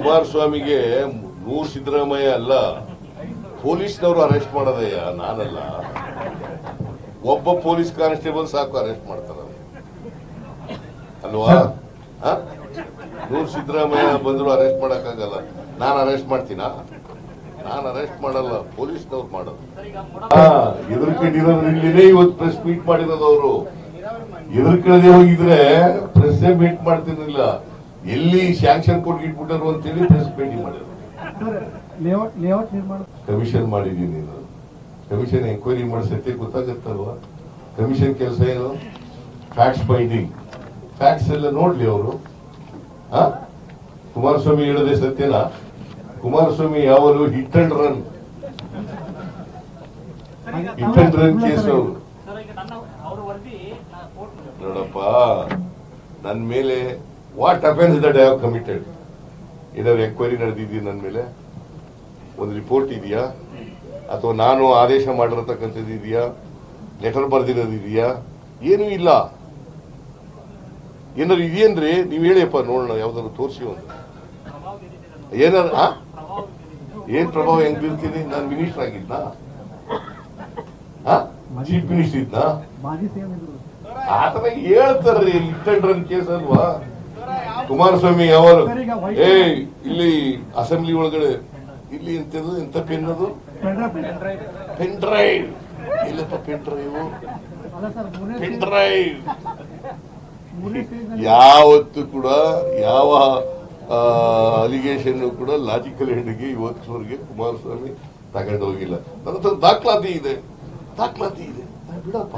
ಕುಮಾರಸ್ವಾಮಿಗೆ ನೂರ್ ಸಿದ್ದರಾಮಯ್ಯ ಅಲ್ಲ ಪೊಲೀಸ್ನವರು ಅರೆಸ್ಟ್ ಮಾಡೋದಯ್ಯ ನಾನಲ್ಲ. ಒಬ್ಬ ಪೊಲೀಸ್ ಕಾನ್ಸ್ಟೇಬಲ್ ಸಾಕು ಅರೆಸ್ಟ್ ಮಾಡ್ತಾರ ಅಲ್ವಾ? ನೂರ್ ಸಿದ್ದರಾಮಯ್ಯ ಬಂದ್ರು ಅರೆಸ್ಟ್ ಮಾಡಕ್ಕಾಗಲ್ಲ. ನಾನು ಅರೆಸ್ಟ್ ಮಾಡ್ತೀನಾ? ನಾನು ಅರೆಸ್ಟ್ ಮಾಡಲ್ಲ ಪೊಲೀಸ್ನವ್ರು ಮಾಡೋದು. ಇಲ್ಲಿನೇ ಇವತ್ತು ಪ್ರೆಸ್ ಮೀಟ್ ಮಾಡಿರೋದು ಅವರು. ಎದುರ್ಕೊಳ್ಳದೆ ಹೋಗಿದ್ರೆ ಪ್ರೆಸ್ ಮೀಟ್ ಮಾಡ್ತಿರ್ಲಿಲ್ಲ. ಎಲ್ಲಿ ಸ್ಯಾಂಕ್ಷನ್ ಕೊಟ್ಟು ಇಟ್ಬಿಟ್ಟರು ಅಂತೇಳಿ ಪ್ರೆಸ್ ಭೇಟಿ ಮಾಡಿದ್ರು. ಕಮಿಷನ್ ಮಾಡಿದೀನಿ ನಾನು. ಕಮಿಷನ್ ಎಂಕ್ವೈರಿ ಮಾಡಿಸತ್ತೆ ಗೊತ್ತಾಗತ್ತಲ್ವ? ಗೊತ್ತಾಗತ್ತಲ್ವಾ ಕಮಿಷನ್ ಕೆಲಸ ಏನು? ಫ್ಯಾಕ್ಟ್ಸ್ ಫೈಂಡಿಂಗ್ ಫ್ಯಾಕ್ಟ್ಸ್ ಎಲ್ಲ ನೋಡ್ಲಿ ಅವರು. ಕುಮಾರಸ್ವಾಮಿ ಹೇಳದೆ ಸತ್ಯನಾ? ಕುಮಾರಸ್ವಾಮಿ ಯಾವಾಗಲೂ hit and run hit and run case ಅವರು. ನೋಡಪ್ಪ ನನ್ನ ಮೇಲೆ what offence that I have committed ಏನಾದ್ರು ಎಂಕ್ವೈರಿ ನಡೆದಿದೆಯಾ ನನ್ನ ಮೇಲೆ? ಒಂದು ರಿಪೋರ್ಟ್ ಇದೆಯಾ? ಅಥವಾ ನಾನು ಆದೇಶ ಮಾಡಿರತಕ್ಕಂಥದ್ದು ಇದೆಯಾ? ಲೆಟರ್ ಬರೆದಿರೋದು ಇದೆಯಾ? ಏನೂ ಇಲ್ಲ. ಏನಾದ್ರು ಇದೆಯೇನ್ರಿ ನೀವು ಹೇಳಿಯಪ್ಪ ನೋಡೋಣ ಯಾವ್ದಾದ್ರು ತೋರಿಸಿ ಒಂದು. ಏನಾದ್ರು ಏನ್ ಪ್ರಭಾವ ಹೆಂಗ್ ಬೀರ್ತೀನಿ ನಾನು ಮಿನಿಸ್ಟರ್ ಆಗಿದ್ನಾ? ಚೀಫ್ ಮಿನಿಸ್ಟರ್ ಇದ್ನಾ? ಇದ್ರು. ಆತರ ಹೇಳ್ತಾರ್ರಿ ಲಿಟಲ್ ರನ್ ಕೇಸ್ ಅಲ್ವಾ? ಕುಮಾರಸ್ವಾಮಿ ಅವರು ಏ ಇಲ್ಲಿ ಅಸೆಂಬ್ಲಿ ಒಳಗಡೆ ಇಲ್ಲಿ ಎಂತದು ಎಂತ ಪೆನ್ ಅದು? ಪೆನ್ ಡ್ರೈವ್ ಇಲ್ಲಪ್ಪ ಪೆನ್ ಡ್ರೈವ್ ಪೆನ್ ಡ್ರೈವ್ ಯಾವತ್ತು ಕೂಡ ಯಾವ ಅಲಿಗೇಷನ್ ಕೂಡ ಲಾಜಿಕಲ್ ಎಂಡ್ಗೆ ಇವತ್ತಿನವರೆಗೆ ಕುಮಾರಸ್ವಾಮಿ ತಗೊಂಡು ಹೋಗಿಲ್ಲ. ನನ್ನ ಹತ್ರ ದಾಖಲಾತಿ ಇದೆ. ದಾಖಲಾತಿ ಇದೆ. ಬಿಡಪ್ಪ.